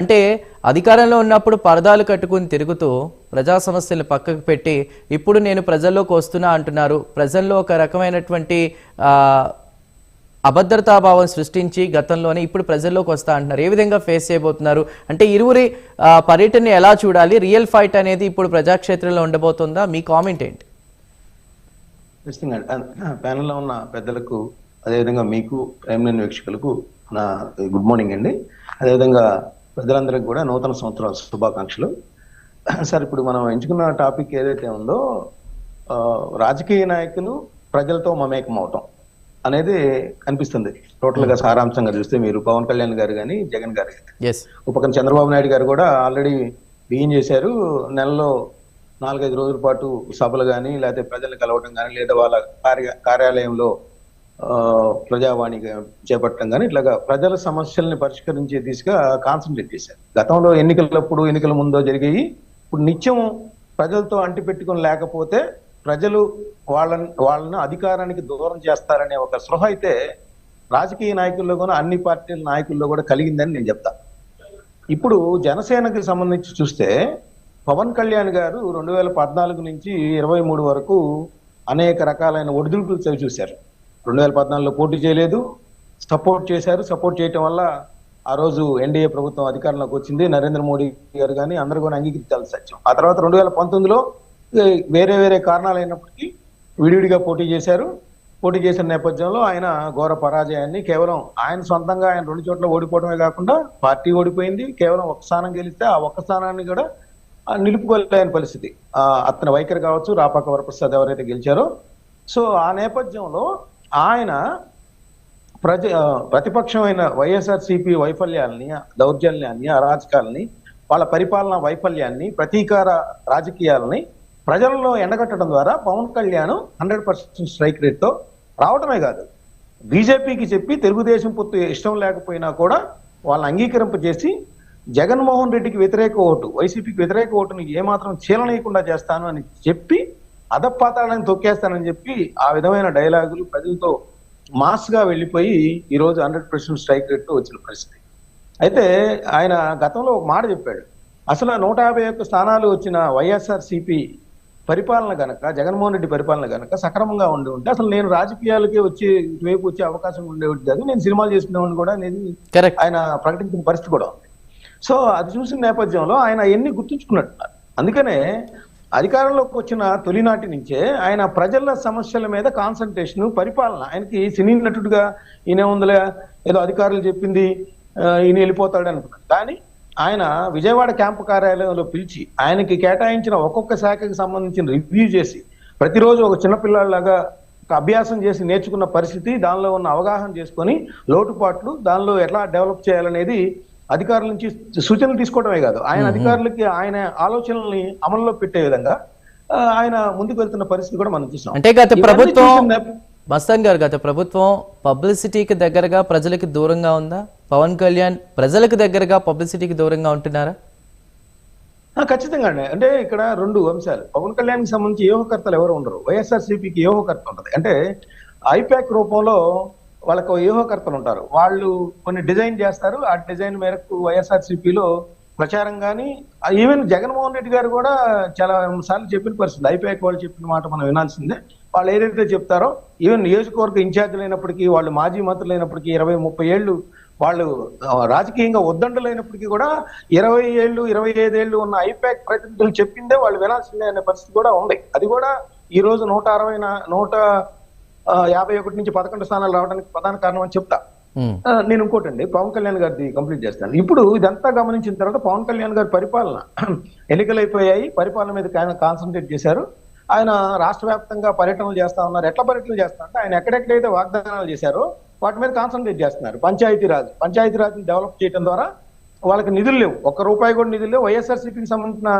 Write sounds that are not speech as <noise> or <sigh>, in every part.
అంటే అధికారంలో ఉన్నప్పుడు పరదాలు కట్టుకుని తిరుగుతూ ప్రజా సమస్యలు పక్కకు పెట్టి ఇప్పుడు నేను ప్రజల్లోకి వస్తున్నా అంటున్నారు. ప్రజల్లో ఒక రకమైనటువంటి అభద్రతాభావం సృష్టించి గతంలోనే ఇప్పుడు ప్రజల్లోకి వస్తా అంటున్నారు. ఏ విధంగా ఫేస్ చేయబోతున్నారు? అంటే ఇరువురి పర్యటన పర్యటనని ఎలా చూడాలి? రియల్ ఫైట్ అనేది ఇప్పుడు ప్రజాక్షేత్రంలో ఉండబోతుందా? మీ కామెంట్ ఏంటి? ఖచ్చితంగా. ప్యానెల్లో ఉన్న పెద్దలకు అదేవిధంగా మీకు ప్రైమ్ లైన్ వీక్షకులకు నా గుడ్ మార్నింగ్ అండి. అదేవిధంగా ప్రజలందరికీ కూడా నూతన సంవత్సర శుభాకాంక్షలు. సార్ ఇప్పుడు మనం ఎంచుకున్న టాపిక్ ఏదైతే ఉందో రాజకీయ నాయకులు ప్రజలతో మమేకం అవటం అనేది కనిపిస్తుంది. టోటల్గా సారాంశంగా చూస్తే మీరు పవన్ కళ్యాణ్ గారు కానీ జగన్ గారు ఒక పక్కన చంద్రబాబు నాయుడు గారు కూడా ఆల్రెడీ బిగిన్ చేశారు. నెలలో నాలుగైదు రోజుల పాటు సభలు కానీ లేకపోతే ప్రజల్ని కలవటం కానీ లేదా వాళ్ళ కార్య కార్యాలయంలో ప్రజావాణిగా ప్రజావాణి చేపట్టడం కానీ ఇట్లాగా ప్రజల సమస్యల్ని పరిష్కరించే దిశగా కాన్సన్ట్రేట్ చేశారు. గతంలో ఎన్నికలప్పుడు ఎన్నికల ముందో జరిగాయి ఇప్పుడు నిత్యం ప్రజలతో అంటి పెట్టుకుని లేకపోతే ప్రజలు వాళ్ళని వాళ్ళని అధికారానికి దూరం చేస్తారనే ఒక స్పృహ అయితే రాజకీయ నాయకుల్లో కూడా అన్ని పార్టీల నాయకుల్లో కూడా కలిగిందని నేను చెప్తా. ఇప్పుడు జనసేనకి సంబంధించి చూస్తే పవన్ కళ్యాణ్ గారు రెండు వేల పద్నాలుగు నుంచి ఇరవై మూడు వరకు అనేక రకాలైన ఒడిదుడుకులు చవి చూశారు రెండు వేల పద్నాలుగులో పోటీ చేయలేదు. సపోర్ట్ చేశారు. సపోర్ట్ చేయటం వల్ల ఆ రోజు ఎన్డీఏ ప్రభుత్వం అధికారంలోకి వచ్చింది. నరేంద్ర మోడీ గారు కానీ అందరూ కూడా అంగీకరించాల్సి సత్యం. ఆ తర్వాత రెండు వేల పంతొమ్మిదిలో వేరే వేరే కారణాలు అయినప్పటికీ విడివిడిగా పోటీ చేశారు. పోటీ చేసిన నేపథ్యంలో ఆయన ఘోర పరాజయాన్ని కేవలం ఆయన సొంతంగా ఆయన రెండు చోట్ల ఓడిపోవడమే కాకుండా పార్టీ ఓడిపోయింది. కేవలం ఒక స్థానం గెలిస్తే ఆ ఒక్క స్థానాన్ని కూడా నిలుపుకోలేని పరిస్థితి. అతని వైఖరి కావచ్చు రాపాక వరప్రసాద్ ఎవరైతే గెలిచారో. సో ఆ నేపథ్యంలో ఆయన ప్రజ ప్రతిపక్షమైన వైఎస్ఆర్సీపీ వైఫల్యాల్ని దౌర్జన్యాన్ని అరాచకాలని వాళ్ళ పరిపాలన వైఫల్యాన్ని ప్రతీకార రాజకీయాలని ప్రజలలో ఎండగట్టడం ద్వారా Pawan Kalyan hundred percent strike రేట్తో రావడమే కాదు. బీజేపీకి చెప్పి తెలుగుదేశం పొత్తు ఇష్టం లేకపోయినా కూడా వాళ్ళని అంగీకరింప చేసి జగన్మోహన్ రెడ్డికి వ్యతిరేక ఓటు వైసీపీకి వ్యతిరేక ఓటుని ఏమాత్రం చీలనీయకుండా చేస్తాను అని చెప్పి అధపాతాలను తొక్కేస్తానని చెప్పి ఆ విధమైన డైలాగులు ప్రజలతో మాస్గా వెళ్ళిపోయి ఈ రోజు హండ్రెడ్ పర్సెంట్ స్ట్రైక్ రేట్ వచ్చిన పరిస్థితి. అయితే ఆయన గతంలో ఒక మాట చెప్పాడు. అసలు నూట యాభై ఒక్క స్థానాలు వచ్చిన వైఎస్ఆర్ సిపి పరిపాలన గనక జగన్మోహన్ రెడ్డి పరిపాలన గనక సక్రమంగా ఉండి ఉంటే అసలు నేను రాజకీయాలకి వచ్చి ఇటువైపు వచ్చే అవకాశం ఉండేది కాదు. నేను సినిమాలు చేసుకునేవాడిని కూడా కరెక్ట్. ఆయన ప్రకటించిన పరిస్థితి కూడా ఉంది. సో అది చూసిన నేపథ్యంలో ఆయన ఎన్ని గుర్తుంచుకున్నట్టున్నారు. అందుకనే అధికారంలోకి వచ్చిన తొలినాటి నుంచే ఆయన ప్రజల సమస్యల మీద కాన్సన్ట్రేషన్ పరిపాలన. ఆయనకి సినీ నటుడుగా ఈయన ఉందిలే ఏదో అధికారులు చెప్పింది ఈయన వెళ్ళిపోతాడు అనుకున్నాను కానీ ఆయన విజయవాడ క్యాంపు కార్యాలయంలో పిలిచి ఆయనకి కేటాయించిన ఒక్కొక్క శాఖకి సంబంధించిన రివ్యూ చేసి ప్రతిరోజు ఒక చిన్నపిల్లాడిలాగా అభ్యాసం చేసి నేర్చుకున్న పరిస్థితి దానిలో ఉన్న అవగాహన చేసుకొని లోటుపాట్లు దానిలో ఎట్లా డెవలప్ చేయాలనేది అధికారుల నుంచి సూచనలు తీసుకోవడమే కాదు. ఆయన అధికారులకి ఆయన ఆలోచనల్ని అమల్లో పెట్టే విధంగా ఆయన ముందుకు వెళ్తున్న పరిస్థితి కూడా మనం చూసాం అంటే గత ప్రభుత్వం మస్తాన్ గారు గత ప్రభుత్వం పబ్లిసిటీకి దగ్గరగా ప్రజలకి దూరంగా ఉందా? పవన్ కళ్యాణ్ ప్రజలకు దగ్గరగా పబ్లిసిటీకి దూరంగా ఉంటున్నారా? ఖచ్చితంగా అండి అంటే ఇక్కడ రెండు అంశాలు. పవన్ కళ్యాణ్ సంబంధించి వ్యూహకర్తలు ఎవరు ఉండరు. వైఎస్ఆర్ సిపికి వ్యూహకర్త ఉంటది? అంటే ఐపాక్ రూపంలో వాళ్ళకు వ్యూహకర్తలు ఉంటారు. వాళ్ళు కొన్ని డిజైన్ చేస్తారు. ఆ డిజైన్ మేరకు వైఎస్ఆర్సీపీలో ప్రచారం కానీ ఈవెన్ జగన్మోహన్ రెడ్డి గారు కూడా చాలా సార్లు చెప్పిన పరిస్థితి. ఐపాక్ వాళ్ళు చెప్పిన మాట మనం వినాల్సిందే. వాళ్ళు ఏదైతే చెప్తారో ఈవెన్ నియోజకవర్గ ఇన్ఛార్జీలు అయినప్పటికీ వాళ్ళు మాజీ మంత్రులు అయినప్పటికీ ఇరవై ముప్పై ఏళ్ళు వాళ్ళు రాజకీయంగా ఉద్దండలైనప్పటికీ కూడా ఇరవై ఏళ్ళు ఇరవై ఐదేళ్ళు ఉన్న ఐపాక్ ప్రతినిధులు చెప్పిందే వాళ్ళు వినాల్సిందే అనే పరిస్థితి కూడా ఉంది. అది కూడా ఈ రోజు నూట అరవై నూట యాభై ఒకటి నుంచి పదకొండు స్థానాలు రావడానికి ప్రధాన కారణం అని చెప్తా. నేను ఇంకోటండి పవన్ కళ్యాణ్ గారిది కంప్లీట్ చేస్తాను. ఇప్పుడు ఇదంతా గమనించిన తర్వాత పవన్ కళ్యాణ్ గారి పరిపాలన <clears throat> ఎన్నికలు అయిపోయాయి పరిపాలన మీద కాన్సన్ట్రేట్ చేశారు. ఆయన రాష్ట్ర వ్యాప్తంగా పర్యటనలు చేస్తా ఉన్నారు. ఎట్లా పర్యటనలు చేస్తా అంటే ఆయన ఎక్కడెక్కడైతే వాగ్దానాలు చేశారో వాటి మీద కాన్సన్ట్రేట్ చేస్తున్నారు. పంచాయతీరాజ్ పంచాయతీరాజ్ని డెవలప్ చేయడం ద్వారా వాళ్ళకి నిధులు లేవు. ఒక్క రూపాయి కూడా నిధులు లేవు. వైఎస్ఆర్సీపీకి సంబంధించిన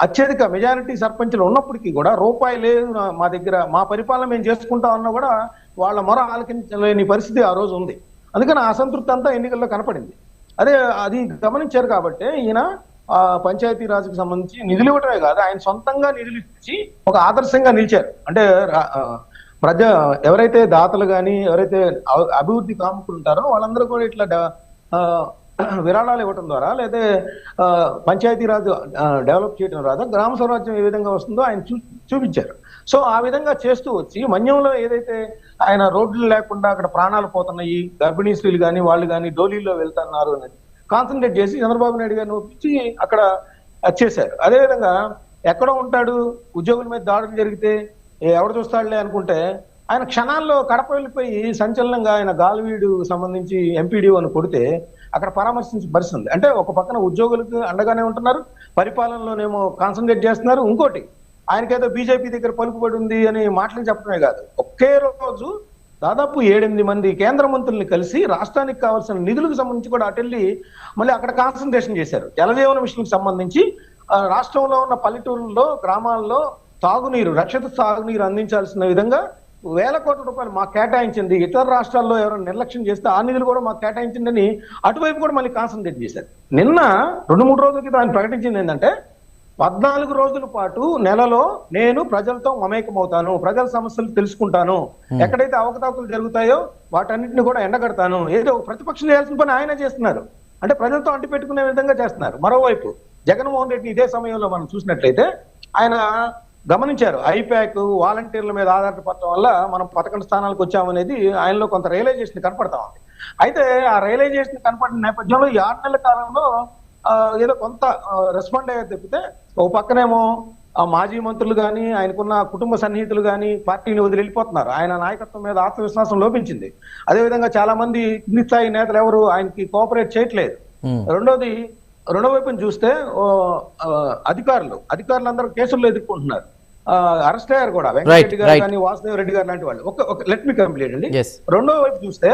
అత్యధిక మెజారిటీ సర్పంచ్లు ఉన్నప్పటికీ కూడా రూపాయి లేదు మా దగ్గర మా పరిపాలన మేము చేసుకుంటా ఉన్నా కూడా వాళ్ళ మొర ఆలకించలేని పరిస్థితి ఆ రోజు ఉంది. అందుకని అసంతృప్తి అంతా ఎన్నికల్లో కనపడింది. అదే అది గమనించారు కాబట్టి ఈయన ఆ పంచాయతీ రాజుకి సంబంధించి నిధులు ఇవ్వటమే కాదు ఆయన సొంతంగా నిధులు ఇచ్చి ఒక ఆదర్శంగా నిలిచారు. అంటే రా- ప్రజ ఎవరైతే దాతలు కానీ ఎవరైతే అభివృద్ధి కాముకులు ఉంటారో వాళ్ళందరూ కూడా ఇట్లా విరాళాలు ఇవ్వటం ద్వారా లేదా పంచాయతీరాజ్ డెవలప్ చేయడం ద్వారా గ్రామ స్వరాజ్యం ఏ విధంగా వస్తుందో ఆయన చూ చూపించారు. సో ఆ విధంగా చేస్తూ వచ్చి మన్యంలో ఏదైతే ఆయన రోడ్లు లేకుండా అక్కడ ప్రాణాలు పోతున్నాయి గర్భిణీ స్త్రీలు కానీ వాళ్ళు కానీ డోలీల్లో వెళ్తున్నారు అనేది కాన్సన్ట్రేట్ చేసి చంద్రబాబు నాయుడు గారిని ఒప్పించి అక్కడ చేశారు. అదేవిధంగా ఎక్కడో ఉంటాడు ఉద్యోగుల మీద దాడులు జరిగితే ఎవడు చూస్తాడులే అనుకుంటే ఆయన క్షణాల్లో కడప వెళ్ళిపోయి సంచలనంగా ఆయన గాలివీడు సంబంధించి ఎంపీడీ అని కొడితే అక్కడ పరామర్శించి పరిస్థితుంది. అంటే ఒక పక్కన ఉద్యోగులకు అండగానే ఉంటున్నారు పరిపాలనలోనేమో కాన్సన్ట్రేట్ చేస్తున్నారు. ఇంకోటి ఆయనకేదో బీజేపీ దగ్గర పలుకుబడి ఉంది అని మాటలు చెప్పడమే కాదు. ఒకే రోజు దాదాపు ఏడెనిమిది మంది కేంద్ర మంత్రుల్ని కలిసి రాష్ట్రానికి కావాల్సిన నిధులకు సంబంధించి కూడా అటెళ్ళి మళ్ళీ అక్కడ కాన్సన్ట్రేషన్ చేశారు. జలజీవన మిషన్కి సంబంధించి ఆ, రాష్ట్రంలో ఉన్న పల్లెటూరుల్లో గ్రామాల్లో తాగునీరు రక్షిత తాగునీరు అందించాల్సిన విధంగా వేల కోట్ల రూపాయలు మాకు కేటాయించింది. ఇతర రాష్ట్రాల్లో ఎవరైనా నిర్లక్ష్యం చేస్తే ఆ నిధులు కూడా మాకు కేటాయించిందని అటువైపు కూడా మళ్ళీ కాన్సన్ట్రేట్ చేశారు. నిన్న రెండు మూడు రోజుల క్రితం ఆయన ప్రకటించింది ఏంటంటే పద్నాలుగు రోజుల పాటు నెలలో నేను ప్రజలతో మమేకమవుతాను ప్రజల సమస్యలు తెలుసుకుంటాను. ఎక్కడైతే అవకతవకలు జరుగుతాయో వాటన్నిటిని కూడా ఎండగడతాను. ఏదో ప్రతిపక్షం చేయాల్సిన పని ఆయన చేస్తున్నారు. అంటే ప్రజలతో అంటి పెట్టుకునే విధంగా చేస్తున్నారు. మరోవైపు జగన్మోహన్ రెడ్డి ఇదే సమయంలో మనం చూసినట్లయితే ఆయన గమనించారు. ఐప్యాక్ వాలంటీర్ల మీద ఆధారపడటం వల్ల మనం పదకొండు స్థానాలకు వచ్చామనేది ఆయనలో కొంత రియలైజేషన్ కనపడతా ఉంది. అయితే ఆ రియలైజేషన్ కనపడిన నేపథ్యంలో ఈ ఆరు నెలల కాలంలో ఆ, ఏదో కొంత రెస్పాండ్ అయ్యారు తప్పితే ఒక పక్కనేమో మాజీ మంత్రులు కానీ ఆయనకున్న కుటుంబ సన్నిహితులు కానీ పార్టీని వదిలి వెళ్ళిపోతున్నారు. ఆయన నాయకత్వం మీద ఆత్మవిశ్వాసం లోపించింది. అదేవిధంగా చాలా మంది కింది స్థాయి నేతలు ఎవరు ఆయనకి కోఆపరేట్ చేయట్లేదు. రెండోది రెండో వైపున చూస్తే అధికారులు అధికారులు అందరూ కేసుల్లో ఎదుర్కొంటున్నారు. అరెస్ట్ అయ్యారు కూడా. వెంకటరెడ్డి గారు. కానీ వాసుదేవ రెడ్డి గారు లాంటి వాళ్ళు. ఒక ఒక లెట్ మీ కంప్లీట్ అండి. రెండో వైపు చూస్తే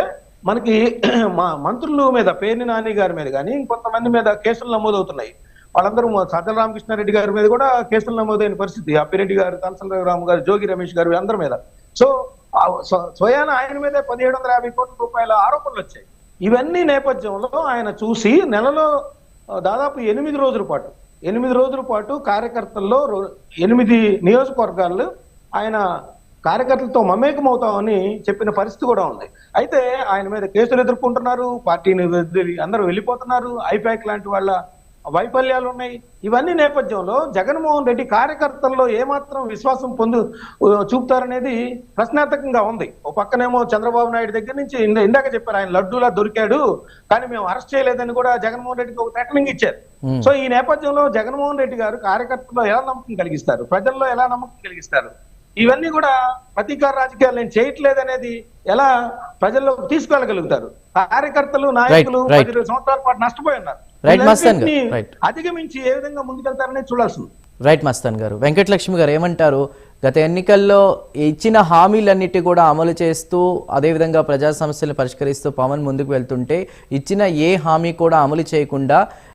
మనకి <clears throat> మా మంత్రుల మీద పేర్ని నాని గారి మీద కానీ ఇంకొంతమంది మీద కేసులు నమోదవుతున్నాయి. వాళ్ళందరూ సజ్జల రామకృష్ణారెడ్డి గారి మీద కూడా కేసులు నమోదైన పరిస్థితి. అప్పిరెడ్డి గారు రామ్ గారు జోగి రమేష్ గారు అందరి మీద. సో స్వయాన ఆయన మీద పదిహేడు వందల యాభై కోట్ల రూపాయల ఆరోపణలు వచ్చాయి. ఇవన్నీ నేపథ్యంలో ఆయన చూసి నెలలో దాదాపు ఎనిమిది రోజుల పాటు ఎనిమిది రోజుల పాటు కార్యకర్తల్లో రో- ఎనిమిది నియోజకవర్గాల్లో ఆయన కార్యకర్తలతో మమేకం అవుతామని చెప్పిన పరిస్థితి కూడా ఉంది. అయితే ఆయన మీద కేసులు ఎదుర్కొంటున్నారు పార్టీని అందరూ వెళ్ళిపోతున్నారు ఐపాక్ లాంటి వాళ్ళ వైఫల్యాలు ఉన్నాయి. ఇవన్నీ నేపథ్యంలో జగన్మోహన్ రెడ్డి కార్యకర్తల్లో ఏమాత్రం విశ్వాసం పొందు చూపుతారనేది ప్రశ్నార్థకంగా ఉంది. ఓ పక్కనేమో చంద్రబాబు నాయుడు దగ్గర నుంచి ఇంద- ఇందాక చెప్పారు ఆయన లడ్డూలా దొరికాడు కానీ మేము అరెస్ట్ చేయలేదని కూడా జగన్మోహన్ రెడ్డికి ఒక థ్రెటనింగ్ ఇచ్చారు. సో ఈ నేపథ్యంలో జగన్మోహన్ రెడ్డి గారు కార్యకర్తల్లో ఎలా నమ్మకం కలిగిస్తారు? ప్రజల్లో ఎలా నమ్మకం కలిగిస్తారు? ఇవన్నీ కూడా ప్రతీకార రాజకీయాలు నేను చేయట్లేదు అనేది ఎలా ప్రజల్లో తీసుకెళ్ళగలుగుతారు కార్యకర్తలు నాయకులు Right, right. పది ఇరవై సంవత్సరాల పాటు నష్టపోయి ఉన్నారు. Right, మస్తాన్ గారు, right. అధిగమించి ఏ విధంగా ముందుకెళ్తారనేది చూడాల్సింది రైట్ మస్తాన్ గారు. వెంకటలక్ష్మి గారు ఏమంటారు? గత ఎన్నికల్లో ఇచ్చిన హామీలన్నిటి కూడా అమలు చేస్తూ అదేవిధంగా ప్రజా సమస్యలు పరిష్కరిస్తూ పవన్ ముందుకు వెళ్తుంటే ఇచ్చిన ఏ హామీ కూడా అమలు చేయకుండా